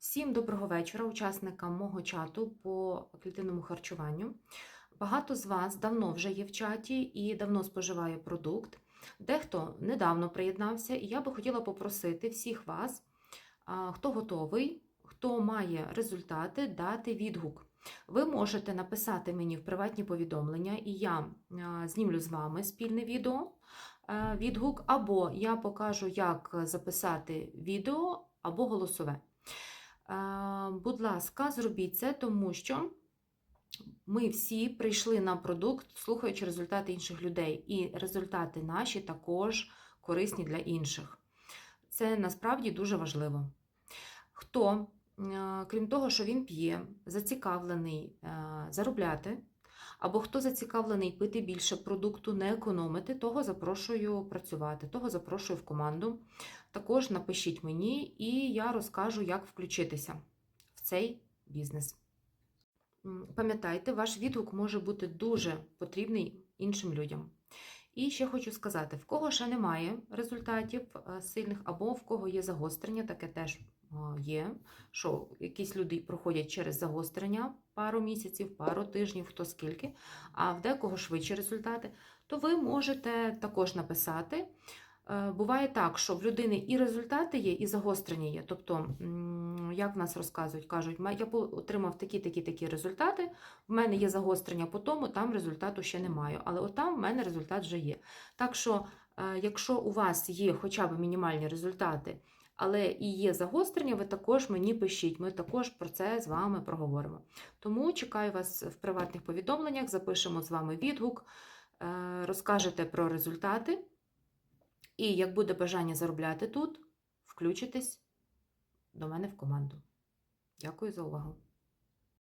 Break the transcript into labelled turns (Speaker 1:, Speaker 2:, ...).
Speaker 1: Всім доброго вечора, учасникам мого чату по клітинному харчуванню. Багато з вас давно вже є в чаті і давно споживає продукт. Дехто недавно приєднався, і я би хотіла попросити всіх вас, хто готовий, хто має результати, дати відгук. Ви можете написати мені в приватні повідомлення, і я знімлю з вами спільне відео, відгук, або я покажу, як записати відео або голосове. Будь ласка, зробіть це, тому що ми всі прийшли на продукт, слухаючи результати інших людей, і результати наші також корисні для інших. Це насправді дуже важливо. Хто, е, крім того, що він п'є, зацікавлений е, заробляти, або хто зацікавлений пити більше продукту, не економити, того запрошую працювати, того запрошую в команду. Також напишіть мені, і я розкажу, як включитися цей бізнес. Пам'ятайте, ваш відгук може бути дуже потрібний іншим людям. І ще хочу сказати: в кого ще немає результатів е, сильних, або в кого є загострення, таке теж е, є, що якісь люди проходять через загострення пару місяців, пару тижнів, хто скільки, а в декого швидші результати, то ви можете також написати. Е, Буває так, що в людини і результати є, і загострення є. Тобто, як в нас розказують, кажуть, я отримав такі, такі, такі результати, в мене є загострення по тому, там результату ще немає. Але отам в мене результат вже є. Так що, е, якщо у вас є хоча б мінімальні результати, але і є загострення, ви також мені пишіть. Ми також про це з вами проговоримо. Тому чекаю вас в приватних повідомленнях, запишемо з вами відгук, е, розкажете про результати. І як буде бажання заробляти тут, включитесь до мене в команду. Дякую за увагу.